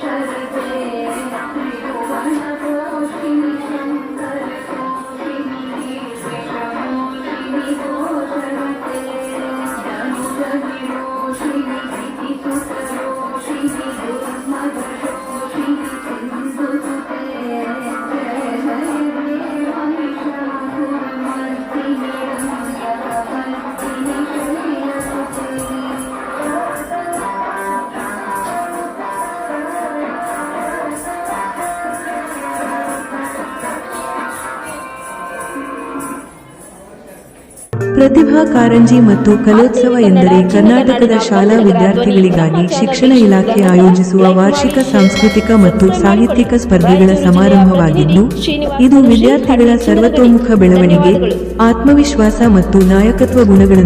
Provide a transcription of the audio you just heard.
Thank you. Pratibha Karanji ಮತ್ತು ಕಲೋತ್ಸವ ಎಂದರೆ ಕರ್ನಾಟಕದ ಶಾಲಾ ವಿದ್ಯಾರ್ಥಿಗಳಿಗಾಗಿ ಶಿಕ್ಷಣ ಇಲಾಖೆ ಆಯೋಜಿಸುವ ವಾರ್ಷಿಕ ಸಾಂಸ್ಕೃತಿಕ ಮತ್ತು ಸಾಹಿತ್ಯಿಕ ಸ್ಪರ್ಧೆಗಳ ಸಮಾರಂಭವಾಗಿದ್ದು ಇದು ವಿದ್ಯಾರ್ಥಿಗಳ ಸರ್ವತೋಮುಖ ಬೆಳವಣಿಗೆ ಆತ್ಮವಿಶ್ವಾಸ ಮತ್ತು ನಾಯಕತ್ವ ಗುಣಗಳನ್ನು